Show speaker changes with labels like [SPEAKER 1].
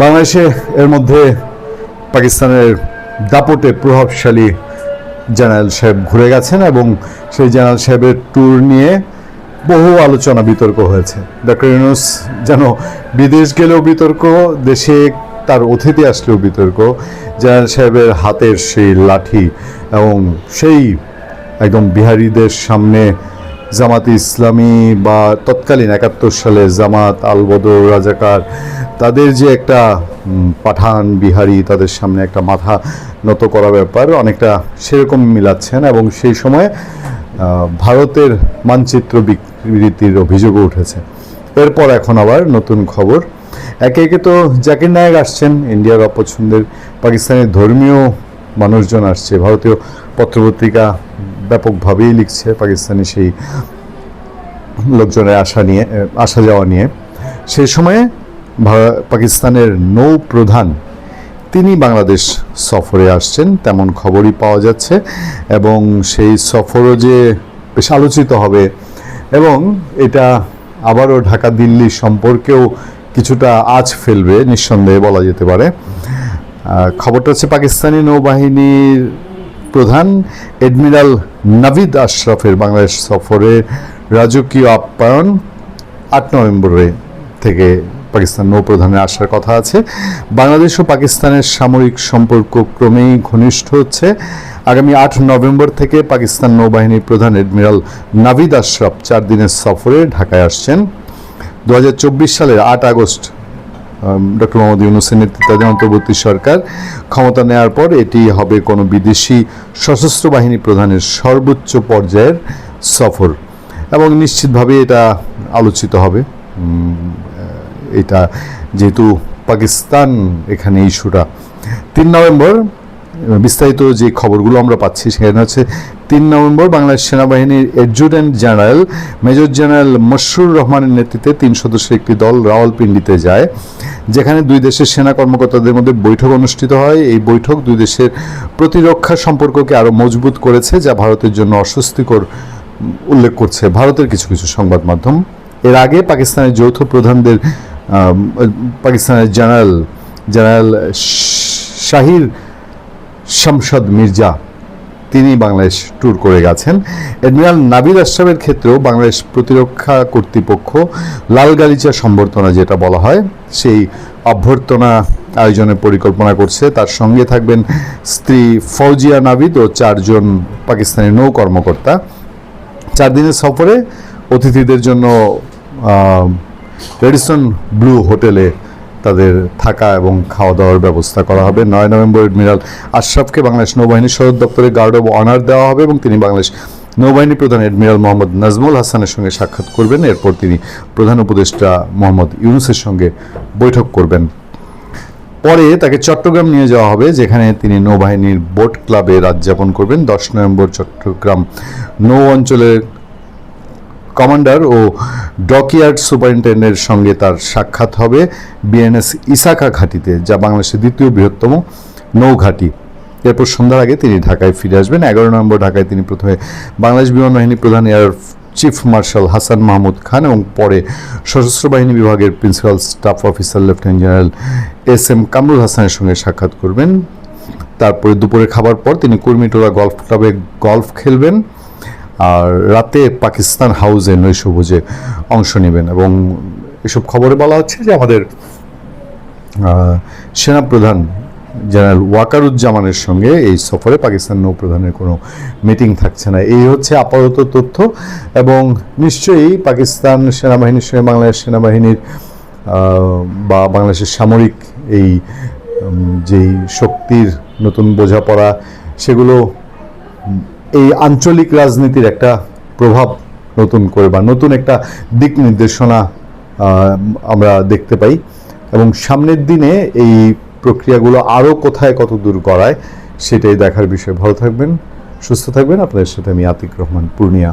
[SPEAKER 1] বাংলাদেশে এর মধ্যে পাকিস্তানের দাপটে প্রভাবশালী জেনারেল সাহেব ঘুরে গেছেন এবং সেই জেনারেল সাহেবের ট্যুর নিয়ে বহু আলোচনা, বিতর্ক হয়েছে। ডক্টর ইউনুস যেন বিদেশ গেলেও বিতর্ক, দেশে তার অতিথি আসলেও বিতর্ক, জেনারেল সাহেবের হাতের সেই লাঠি এবং সেই একদম বিহারীদের সামনে জামাত ইসলামী বা তৎকালীন একাত্তর সালে জামাত, আলবদর, রাজাকার, তাদের যে একটা পাঠান বিহারি তাদের সামনে একটা মাথা নত করা ব্যাপার, অনেকটা সেরকম মিলাচ্ছেন এবং সেই সময় ভারতের মানচিত্র বিকৃতির অভিযোগও উঠেছে। এরপর এখন আবার নতুন খবর। একে একে তো জাকির নায়ক আসছেন ইন্ডিয়ার অপছন্দের পাকিস্তানের ধর্মীয় মানুষজন আসছে, ভারতীয় পত্রপত্রিকা ব্যাপকভাবেই লিখছে পাকিস্তানি সেই লোকজনের আসা নিয়ে আসা যাওয়া নিয়ে। সেই সময়ে পাকিস্তানের নৌ প্রধান তিনি বাংলাদেশ সফরে আসছেন, তেমন খবরই পাওয়া যাচ্ছে এবং সেই সফরও যে বেশ আলোচিত হবে এবং এটা আবারও ঢাকা দিল্লি সম্পর্কেও কিছুটা আজ ফেলবে, নিঃসন্দেহে বলা যেতে পারে। খবরটা হচ্ছে পাকিস্তানি নৌবাহিনীর প্রধান এডমিরাল নাভিদ আশরাফের বাংলাদেশ সফরে রাজকীয় আপ্যায়ন আট নভেম্বরে থেকে পাকিস্তান নৌপ্রধানের আসার কথা আছে। বাংলাদেশ ও পাকিস্তানের সামরিক সম্পর্ক ক্রমেই ঘনিষ্ঠ হচ্ছে। আগামী আট নভেম্বর থেকে পাকিস্তান নৌবাহিনীর প্রধান এডমিরাল নাভিদ আশরাফ চার দিনের সফরে ঢাকায় আসছেন। দু হাজার চব্বিশ সালের আট আগস্ট ডক্টর মোহাম্মদ ইউনুসের নেতৃত্বাধীন অন্তর্বর্তী সরকার ক্ষমতা নেওয়ার পর এটি হবে কোনো বিদেশি সশস্ত্র বাহিনী প্রধানের সর্বোচ্চ পর্যায়ের সফর। এবং নিশ্চিতভাবে এটা আলোচিত হবে। এটা যেহেতু পাকিস্তান এখানে ইস্যুটা। তিন নভেম্বর বিস্তারিত যে খবরগুলো আমরা পাচ্ছি সেখানে হচ্ছে তিন নভেম্বর বাংলাদেশ সেনাবাহিনীর adjutant general major general Mashrur রহমানের নেতৃত্বে তিন সদস্যের একটি দল রাওয়ালপিন্ডিতে যায়, যেখানে দুই দেশের সেনা কর্মকর্তাদের মধ্যে বৈঠক অনুষ্ঠিত হয়। এই বৈঠক দুই দেশের প্রতিরক্ষা সম্পর্ককে আরও মজবুত করেছে, যা ভারতের জন্য অস্বস্তিকর উল্লেখ করছে ভারতের কিছু কিছু সংবাদ মাধ্যম। এর আগে পাকিস্তানের যৌথ প্রধানদের পাকিস্তানের জেনারেল জেনারেল শাহির শামশাদ মির্জা, তিনি বাংলাদেশ ট্যুর করে গেছেন। এডমিরাল নাবিদ আশরাফের ক্ষেত্রেও বাংলাদেশ প্রতিরক্ষা কর্তৃপক্ষ লাল গালিচা সম্বর্ধনা যেটা বলা হয়, সেই অভ্যর্থনা আয়োজনের পরিকল্পনা করছে। তার সঙ্গে থাকবেন স্ত্রী ফৌজিয়া নাবিদ ও চারজন পাকিস্তানি নৌ কর্মকর্তা চার দিনের সফরে অতিথিদের জন্য রেডিসন ব্লু হোটেলে তাদের থাকা এবং খাওয়া দাওয়ার ব্যবস্থা করা হবে। নয় নভেম্বর এডমিরাল আশরাফকে বাংলাদেশ নৌবাহিনীর সদর দপ্তরে গার্ড অব অনার দেওয়া হবে এবং তিনি বাংলাদেশ নৌবাহিনী প্রধান এডমিরাল মোহাম্মদ নাজমুল হাসানের সঙ্গে সাক্ষাৎ করবেন। এরপর তিনি প্রধান উপদেষ্টা মোহাম্মদ ইউনুসের সঙ্গে বৈঠক করবেন। পরে তাকে চট্টগ্রাম নিয়ে যাওয়া হবে, যেখানে তিনি নৌবাহিনীর বোট ক্লাবে রাত যাপন করবেন। দশ নভেম্বর চট্টগ্রাম নৌ অঞ্চলের কমান্ডার ও ডকইয়ার্ড সুপারিনটেন্ডেন্টের সঙ্গে তার সাক্ষাৎ হবে বিএনএস ইসাকা ঘাঁটিতে, যা বাংলাদেশের দ্বিতীয় বৃহত্তম নৌঘাঁটি। এরপর সন্ধ্যার আগে তিনি ঢাকায় ফিরে আসবেন। এগারো নভেম্বর ঢাকায় তিনি প্রথমে বাংলাদেশ বিমান বাহিনী প্রধান air chief marshal Hasan Mahmud Khan এবং পরে সশস্ত্র বাহিনী বিভাগের principal staff officer lieutenant general S M Kamrul হাসানের সঙ্গে সাক্ষাৎ করবেন। তারপরে দুপুরে খাবার পর তিনি কুর্মিটোলা গলফ ক্লাবে গলফ খেলবেন। আর রাতে পাকিস্তান হাউসে নৈশভোজে অংশ নেবেন এবং এসব খবরে বলা হচ্ছে যে আমাদের সেনাপ্রধান জেনারেল ওয়াকারুজ্জামানের সঙ্গে এই সফরে পাকিস্তান নৌপ্রধানের কোনো মিটিং থাকছে না। এই হচ্ছে আপাতত তথ্য এবং নিশ্চয়ই পাকিস্তান সেনাবাহিনীর সঙ্গে বাংলাদেশ সেনাবাহিনীর বা বাংলাদেশের সামরিক এই যেই শক্তির নতুন বোঝাপড়া, সেগুলো এই আঞ্চলিক রাজনীতির একটা প্রভাব নতুন করে বা নতুন একটা দিক নির্দেশনা আমরা দেখতে পাই। এবং সামনের দিনে এই প্রক্রিয়াগুলো আরও কোথায় কত দূর গড়ায়, সেটাই দেখার বিষয়ে। ভালো থাকবেন, সুস্থ থাকবেন। আপনাদের সাথে আমি আতিক রহমান, পূর্ণিয়া।